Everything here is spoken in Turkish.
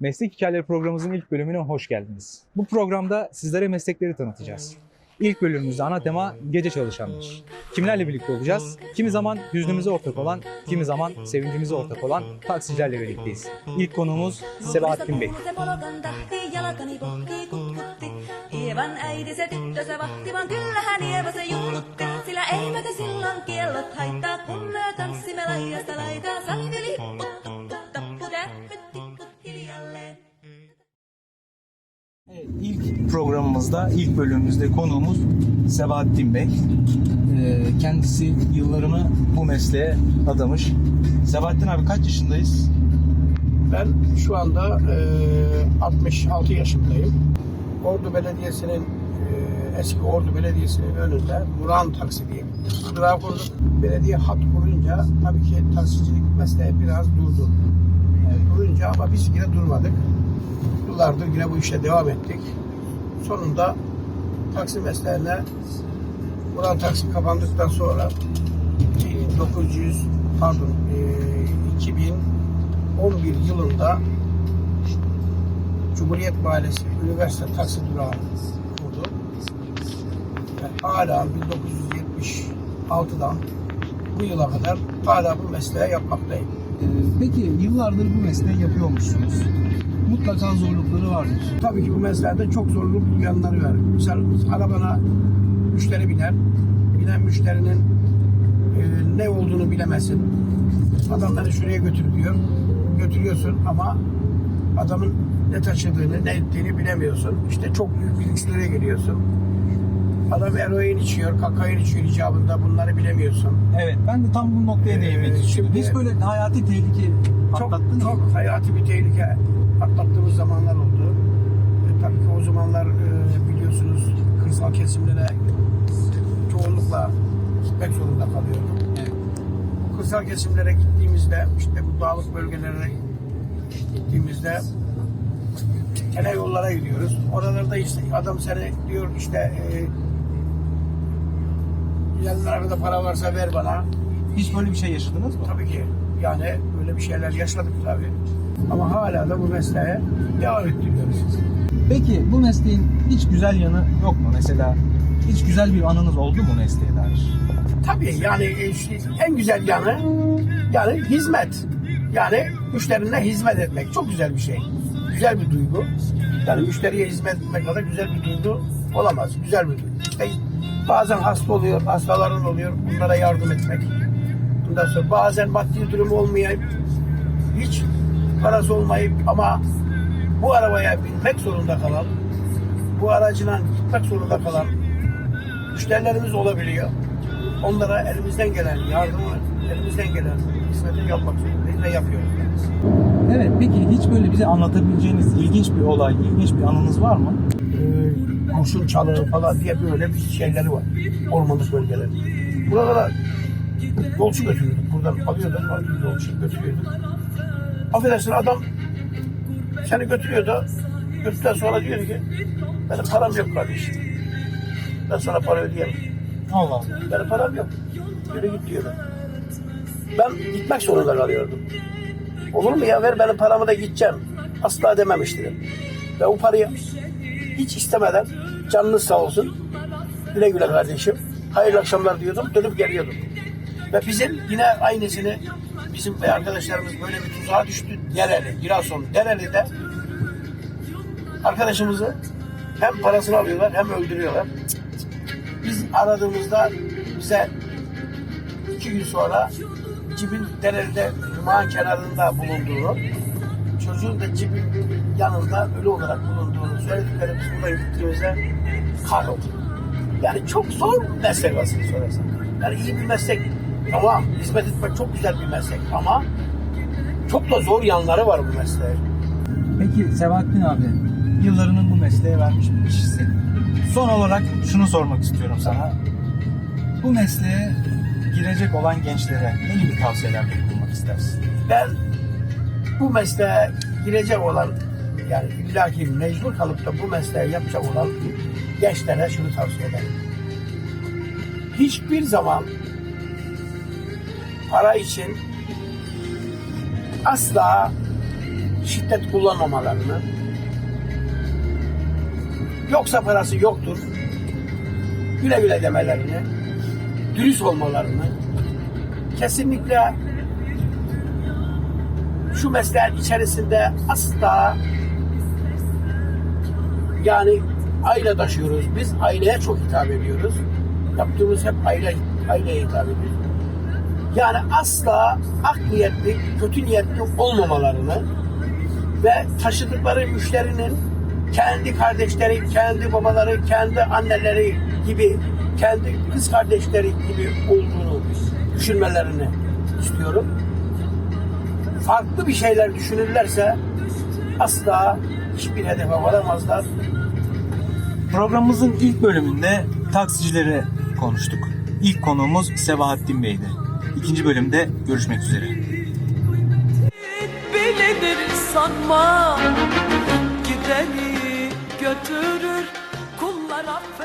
Meslek Hikayeleri programımızın ilk bölümüne hoş geldiniz. Bu programda sizlere meslekleri tanıtacağız. İlk bölümümüzde ana tema gece çalışanlar. Kimlerle birlikte olacağız? Kimi zaman hüznümüze ortak olan, kimi zaman sevincimize ortak olan taksicilerle birlikteyiz. İlk konuğumuz Sebahattin Bey. Ievan äiti İlk programımızda, ilk bölümümüzde konuğumuz Sebahattin Bey. Ee, Kendisi yıllarını bu mesleğe adamış. Sebahattin abi kaç yaşındayız? Ben şu anda e, 66 yaşındayım. Ordu Belediyesi'nin e, eski Ordu Belediyesi'nin önünde Muran Taksi diye kurduk. Belediye hat kurunca tabii ki taksicilik mesleği biraz durdu. E, durunca ama biz yine durmadık. Yıllardır yine bu işe devam ettik. Sonunda taksi mesleğine Muran Taksi kapandıktan sonra 1900 pardon e, 2011 yılında Cumhuriyet Mahallesi Üniversite Taksi Durağı kurdu. Ve hala 1976'dan bu yıla kadar hala bu mesleği yapmaktayım. Peki yıllardır bu mesleği yapıyormuşsunuz. Mutlaka zorlukları vardır. Tabii ki bu mesleğde çok zorluk yanları var. Mesela arabana müşteri biner. Binen müşterinin e, ne olduğunu bilemezsin. Adamları şuraya götür diyor. Götürüyorsun ama adamın ne taşıdığını, ne ettiğini bilemiyorsun. İşte çok büyük bir risklere giriyorsun. Adam eroin içiyor, kakain içiyor icabında bunları bilemiyorsun. Evet ben de tam bu noktaya Ee, değinmek istiyorum. şimdi- Hiç böyle hayati tehlike Çok, atlattınız mı? çok hayati bir tehlike atlattığımız zamanlar oldu. E, tabii ki o zamanlar e, biliyorsunuz kırsal kesimlere çoğunlukla gitmek zorunda kalıyorduk. Evet. Bu kırsal kesimlere gittiğimizde işte bu dağlık bölgelere gittiğimizde tele yollara gidiyoruz. Oralarda işte adam seni diyor işte e, yanlarında para varsa ver bana. Hiç böyle bir şey yaşadınız mı? Tabii ki. Yani böyle bir şeyler yaşadık tabii. Ama hala da bu mesleğe devam ettiriyoruz. Peki bu mesleğin hiç güzel yanı yok mu? Mesela hiç güzel bir anınız oldu mu mesleğe dair? Tabii yani e, işte en güzel yanı yani hizmet. Yani müşterine hizmet etmek çok güzel bir şey. Güzel bir duygu. Yani müşteriye hizmet etmek kadar güzel bir duygu olamaz. Güzel bir duygu. İşte bazen hasta oluyor, hastaların oluyor. Bunlara yardım etmek. Bundan sonra bazen maddi durumu olmayıp hiç parası olmayıp ama bu arabaya binmek zorunda kalan, bu aracına gitmek zorunda kalan müşterilerimiz olabiliyor. Onlara elimizden gelen yardımı, elimizden gelen hizmeti yapmak zorundayız ve yapıyoruz. Evet peki hiç böyle bize anlatabileceğiniz ilginç bir olay, ilginç bir anınız var mı? Ee, kurşun çalığı falan diye böyle bir şeyleri var. Ormanlık bölgeleri. Buralara yolcu götürüyorduk. Buradan alıyorduk, yolcu götürüyorduk. Affedersin adam seni götürüyordu. Götürdükten sonra diyor ki benim param yok kardeşim. Ben sana para ödeyemem. Allah Allah. Benim param yok. Yürü git diyorum. Ben gitmek zorunda kalıyordum. Olur mu ya ver benim paramı da gideceğim. Asla dememiştim. Ve o parayı hiç istemeden canınız sağ olsun. Güle güle kardeşim. Hayırlı akşamlar diyordum. Dönüp geliyordum. Ve bizim yine aynısını bizim arkadaşlarımız böyle bir tuzağa düştü. Dereli, Girason, Dereli'de arkadaşımızı hem parasını alıyorlar hem öldürüyorlar. Biz aradığımızda bize iki gün sonra cibin derede Cuma'nın kenarında bulunduğunu, çocuğun da cibin yanında ölü olarak bulunduğunu söyledikleri biz buradan gittiğimizde kahroldu. Yani çok zor bir meslek aslında sorarsan. Yani iyi bir meslek. Tamam, hizmet etmek çok güzel bir meslek ama çok da zor yanları var bu mesleğin. Peki Sebahattin abi, yıllarının bu mesleğe vermiş bir kişisin. Son olarak şunu sormak istiyorum sana. Bu mesleğe girecek olan gençlere ne gibi tavsiyelerde bulunmak istersin? ben bu mesleğe girecek olan yani illaki mecbur kalıp da bu mesleği yapacak olan gençlere şunu tavsiye ederim. Hiçbir zaman para için asla şiddet kullanmamalarını, yoksa parası yoktur, güle güle demelerini, dürüst olmalarını, kesinlikle şu mesleğin içerisinde asla yani aile taşıyoruz. Biz aileye çok hitap ediyoruz. Yaptığımız hep aile aileye hitap ediyoruz. Yani asla art niyetli, kötü niyetli olmamalarını ve taşıdıkları müşterinin kendi kardeşleri, kendi babaları, kendi anneleri gibi, kendi kız kardeşleri gibi olduğunu düşünmelerini istiyorum. Farklı bir şeyler düşünürlerse asla hiçbir hedefe varamazlar. Programımızın ilk bölümünde taksicileri konuştuk. İlk konuğumuz Sebahattin Bey'di. İkinci bölümde görüşmek üzere. bilinir sanma Gideni götürür kullar affeder